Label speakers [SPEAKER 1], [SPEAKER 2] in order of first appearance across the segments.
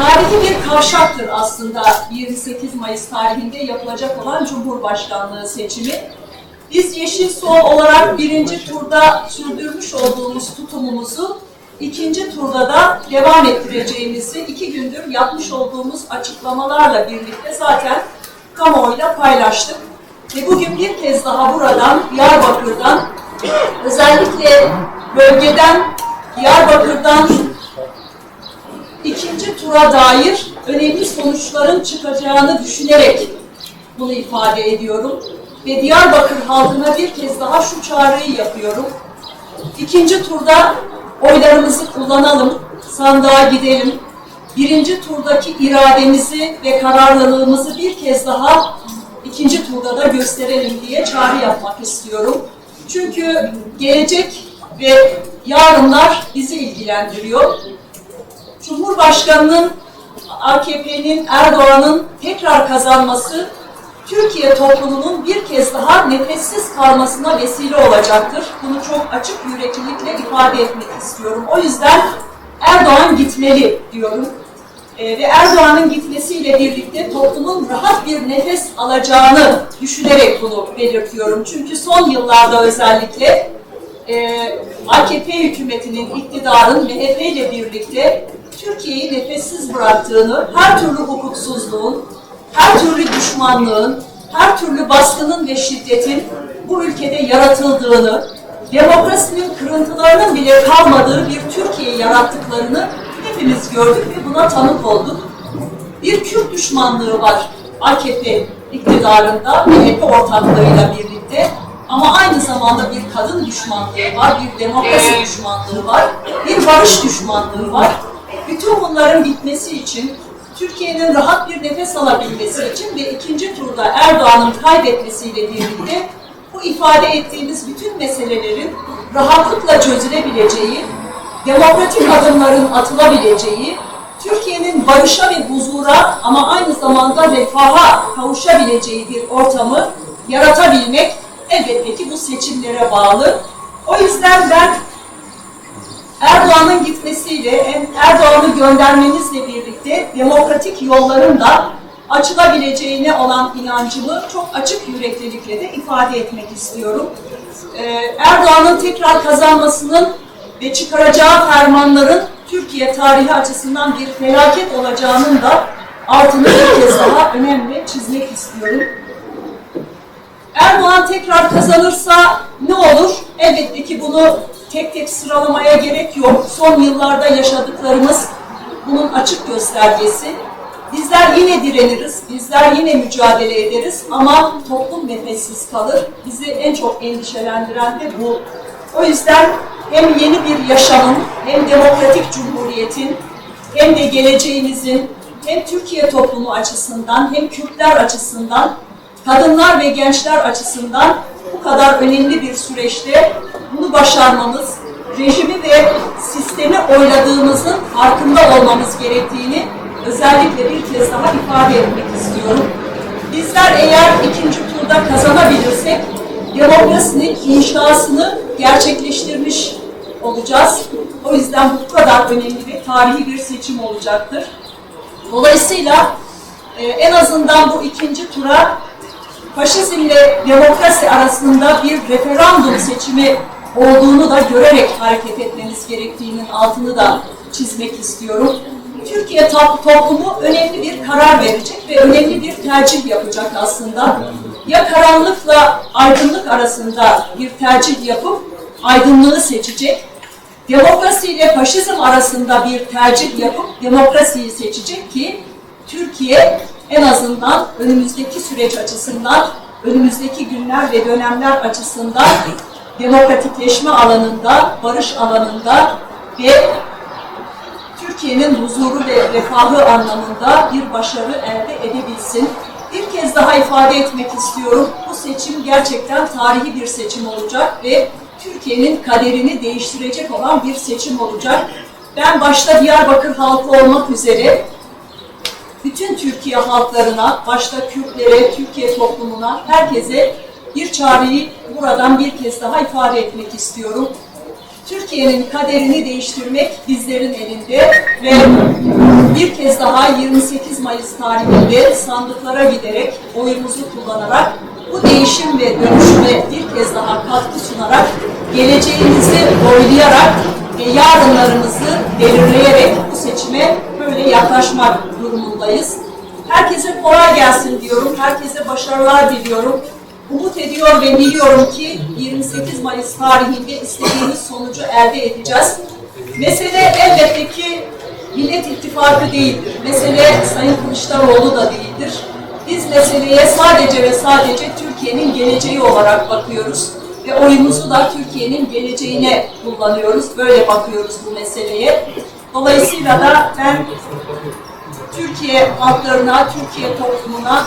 [SPEAKER 1] Tarihi bir kavşaktır aslında 28 Mayıs tarihinde yapılacak olan Cumhurbaşkanlığı seçimi. Biz Yeşil Sol olarak birinci turda sürdürmüş olduğumuz tutumumuzu ikinci turda da devam ettireceğimizi iki gündür yapmış olduğumuz açıklamalarla birlikte zaten kamuoyuyla paylaştık. Ve bugün bir kez daha buradan, Diyarbakır'dan, özellikle bölgeden, Diyarbakır'dan ikinci tura dair önemli sonuçların çıkacağını düşünerek bunu ifade ediyorum. Ve Diyarbakır halkına bir kez daha şu çağrıyı yapıyorum. İkinci turda oylarımızı kullanalım, sandığa gidelim. Birinci turdaki irademizi ve kararlılığımızı bir kez daha ikinci turda da gösterelim diye çağrı yapmak istiyorum. Çünkü gelecek ve yarınlar bizi ilgilendiriyor. Cumhurbaşkanının AKP'nin Erdoğan'ın tekrar kazanması Türkiye toplumunun bir kez daha nefessiz kalmasına vesile olacaktır. Bunu çok açık yüreklilikle ifade etmek istiyorum. O yüzden Erdoğan gitmeli diyorum. Ee, ve Erdoğan'ın gitmesiyle birlikte toplumun rahat bir nefes alacağını düşünerek bunu belirtiyorum. Çünkü son yıllarda özellikle e, AKP hükümetinin, iktidarın MHP ile birlikte Türkiye'yi nefessiz bıraktığını, her türlü hukuksuzluğun, her türlü düşmanlığın, her türlü baskının ve şiddetin bu ülkede yaratıldığını, demokrasinin kırıntılarının bile kalmadığı bir Türkiye yarattıklarını hepimiz gördük ve buna tanık olduk. Bir Kürt düşmanlığı var AKP iktidarında, MHP ortaklığıyla birlikte. Ama aynı zamanda bir kadın düşmanlığı var, bir demokrasi düşmanlığı var, bir barış düşmanlığı var. Bütün bunların bitmesi için, Türkiye'nin rahat bir nefes alabilmesi için ve ikinci turda Erdoğan'ın kaybetmesiyle birlikte bu ifade ettiğimiz bütün meselelerin rahatlıkla çözülebileceği, demokratik adımların atılabileceği, Türkiye'nin barışa ve huzura ama aynı zamanda refaha kavuşabileceği bir ortamı yaratabilmek elbette ki bu seçimlere bağlı. O yüzden ben Erdoğan'ın gitmesiyle, Erdoğan'ı göndermemizle birlikte demokratik yolların da açılabileceğine olan inancımı çok açık yüreklilikle de ifade etmek istiyorum. Ee, Erdoğan'ın tekrar kazanmasının ve çıkaracağı fermanların Türkiye tarihi açısından bir felaket olacağının da altını bir kez daha önemli çizmek istiyorum. Erdoğan tekrar kazanırsa ne olur? Elbette ki bunu tek tek sıralamaya gerek yok. Son yıllarda yaşadıklarımız bunun açık göstergesi. Bizler yine direniriz, bizler yine mücadele ederiz ama toplum nefessiz kalır. Bizi en çok endişelendiren de bu. O yüzden hem yeni bir yaşamın, hem demokratik cumhuriyetin, hem de geleceğimizin, hem Türkiye toplumu açısından, hem Kürtler açısından, kadınlar ve gençler açısından bu kadar önemli bir süreçte bunu başarmamız, rejimi ve sistemi oyladığımızın farkında olmamız gerektiğini özellikle bir kez daha ifade etmek istiyorum. Bizler eğer ikinci turda kazanabilirsek demokrasinin inşasını gerçekleştirmiş olacağız. O yüzden bu kadar önemli ve tarihi bir seçim olacaktır. Dolayısıyla e, en azından bu ikinci tura faşizmle demokrasi arasında bir referandum seçimi olduğunu da görerek hareket etmeniz gerektiğinin altını da çizmek istiyorum. Türkiye toplumu önemli bir karar verecek ve önemli bir tercih yapacak aslında. Ya karanlıkla aydınlık arasında bir tercih yapıp aydınlığı seçecek, demokrasi ile faşizm arasında bir tercih yapıp demokrasiyi seçecek ki Türkiye en azından önümüzdeki süreç açısından, önümüzdeki günler ve dönemler açısından demokratikleşme alanında, barış alanında ve Türkiye'nin huzuru ve refahı anlamında bir başarı elde edebilsin. Bir kez daha ifade etmek istiyorum. Bu seçim gerçekten tarihi bir seçim olacak ve Türkiye'nin kaderini değiştirecek olan bir seçim olacak. Ben başta Diyarbakır halkı olmak üzere bütün Türkiye halklarına, başta Kürtlere, Türkiye toplumuna, herkese bir çağrıyı buradan bir kez daha ifade etmek istiyorum. Türkiye'nin kaderini değiştirmek bizlerin elinde ve bir kez daha 28 Mayıs tarihinde sandıklara giderek oyumuzu kullanarak bu değişim ve dönüşüme bir kez daha katkı sunarak geleceğimizi oylayarak ve yarınlarımızı belirleyerek bu seçime böyle yaklaşmak durumundayız. Herkese kolay gelsin diyorum. Herkese başarılar diliyorum. Umut ediyor ve biliyorum ki 28 Mayıs tarihinde istediğimiz sonucu elde edeceğiz. Mesele elbette ki Millet İttifakı değildir. Mesele Sayın Kılıçdaroğlu da değildir. Biz meseleye sadece ve sadece Türkiye'nin geleceği olarak bakıyoruz. Ve oyumuzu da Türkiye'nin geleceğine kullanıyoruz. Böyle bakıyoruz bu meseleye. Dolayısıyla da ben Türkiye halklarına, Türkiye toplumuna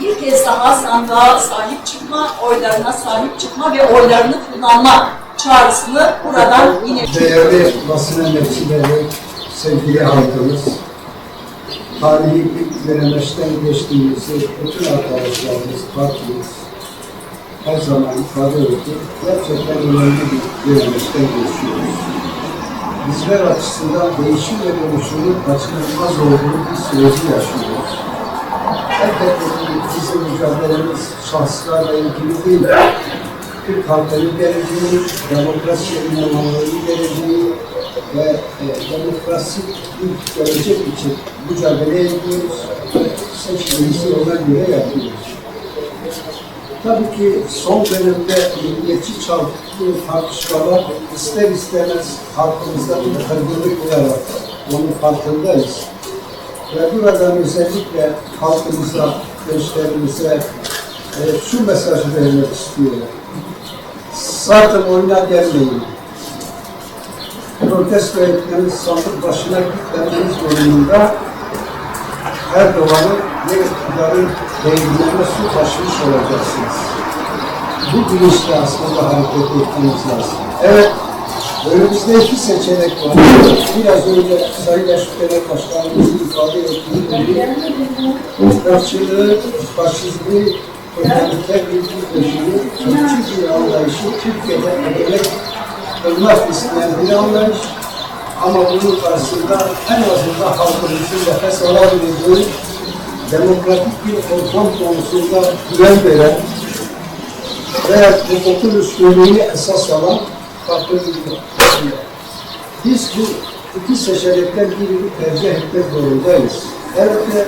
[SPEAKER 1] bir kez daha sandığa sahip çıkma, oylarına sahip çıkma ve oylarını kullanma çağrısını buradan yine
[SPEAKER 2] Değerli basın emekçileri, sevgili halkımız, tarihi bir dönemeçten geçtiğimizi bütün arkadaşlarımız, partimiz her zaman ifade etti. Gerçekten önemli bir dönemeçten geçiyoruz. Bizler açısından değişim ve dönüşümün kaçınılmaz olduğu bir süreci yaşıyoruz. Elbette mücadelemiz şahıslarla ilgili değil. Türk halkının geleceği, demokrasi inanmalarının geleceği ve e, demokrasi bir gelecek için mücadele ediyoruz. Seçimimizi ona göre yapıyoruz. Tabii ki son dönemde milliyetçi çarpıklı tartışmalar ister istemez halkımızda bir kırgınlık uyararak onun farkındayız. Ve buradan özellikle halkımıza, gençlerimize e, şu mesajı vermek istiyorum. Sakın oyuna gelmeyin. Protesto etmeniz, sandık başına gitmeniz durumunda Erdoğan'ın ve iktidarın değirmenine su taşımış olacaksınız. Bu bilinçle aslında hareket etmeniz lazım. Evet, önümüzde iki seçenek var. Biraz önce Sayın Eşit Genel Başkanımızın ifade ettiği gibi ırkçılığı, faşizmi, totaliter bir rejimi, ırkçı bir anlayışı Türkiye'de egemek kılmak isteyen bir anlayış. Ama bunun karşısında en azından halkımızın nefes alabileceği demokratik bir ortam konusunda güven veren veya hukukun üstünlüğünü esas alan farklı bir şey. Biz bu iki seçenekten birini tercih etmek zorundayız. Elbette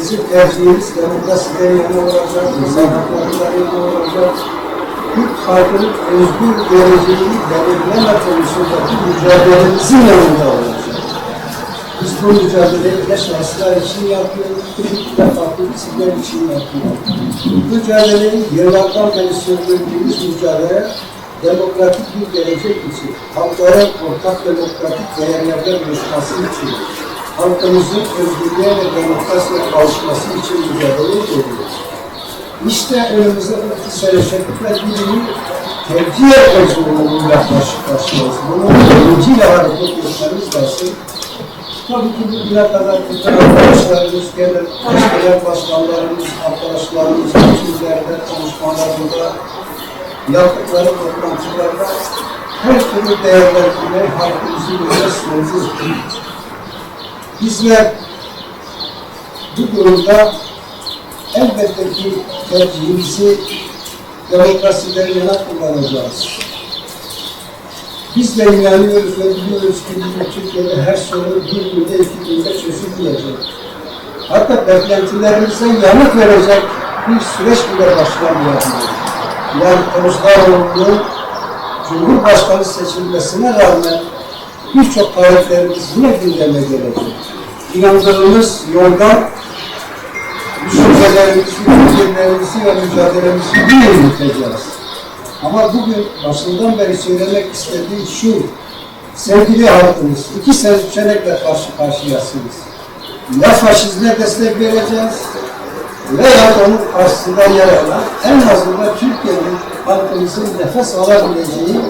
[SPEAKER 2] bizim tercihimiz demokrasiden yana olacak, insan haklarından yana olacak. Türk halkının özgür geleceğini belirleme konusundaki mücadelemizin yanında olacak. Biz bu mücadeleyi ne şahıslar için yapıyoruz, ne farklı isimler için yapıyoruz. Mücadeleyi yıllardan beri sürdürdüğümüz mücadele demokratik bir gelecek için, halkların ortak demokratik değerlerden buluşması için, halkımızın özgürlüğe ve demokrasiye kavuşması için mücadele ediyoruz. İşte önümüzde bu iki seçenekler birini tercih etmek zorunluluğuyla karşı karşıyayız. Bunu bilinciyle hareket etmemiz lazım. Tabii ki bugüne kadar bütün arkadaşlarımız, genel başkanlarımız, arkadaşlarımız, mitinglerde, konuşmalarında, yaptıkları toplantılarda her türlü değerlendirme halkımızın önüne mevcut. Bizler bu durumda elbette ki tercihimizi demokrasiden yana kullanacağız. Biz de inanıyoruz ve biliyoruz ki bizim Türkiye'de her sorun bir günde, iki günde çözülmeyecek. Hatta beklentilerimizden yanıt verecek bir süreç bile başlamayabilir. Yani Kılıçdaroğlu'nun Cumhurbaşkanı seçilmesine rağmen birçok taleplerimiz yine gündeme gelecek. İnandığımız yoldan düşüncelerimizi, fikirlerimizi ve mücadelemizi yine yürüteceğiz. Ama bugün başından beri söylemek istediğim şu, sevgili halkımız, iki seçenekle karşı karşıyasınız. Ya faşizme destek vereceğiz, veya onun karşısında yer alan, en azından Türkiye'nin halkımızın nefes alabileceği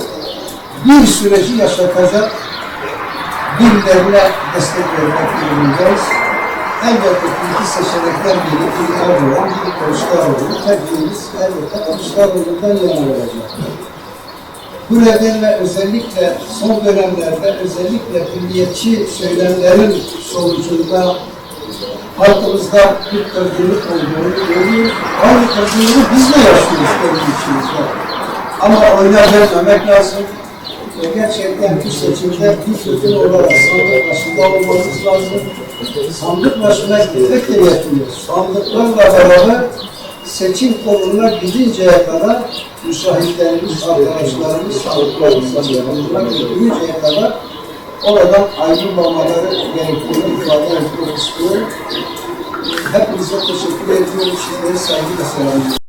[SPEAKER 2] bir süreci yaşatacak birilerine destek vermek durumundayız. Elbette ki iki seçenekten biri, Erdoğan, biri Kılıçdaroğlu. Tercihimiz elbette Kılıçdaroğlu'ndan yana olacak. Bu nedenle özellikle son dönemlerde özellikle milliyetçi söylemlerin sonucunda halkımızda bir kırgınlık olduğunu görüyoruz. Aynı kırgınlığı biz de yaşıyoruz kendi içimizde. Ama oyuna vermemek lazım. Ve gerçekten bu seçimde bir fırtın olarak sandık başında olmamız lazım. Sandık başına gitmek de yetmiyor. Sandıklarla beraber seçim konumuna gidinceye kadar müşahitlerimiz, arkadaşlarımız sandıklarımızla beraber gidinceye kadar oradan ayrılmamaları gerektiğini ifade etmek istiyorum. Hepinize teşekkür ediyorum. Sizleri saygıyla selamlıyorum.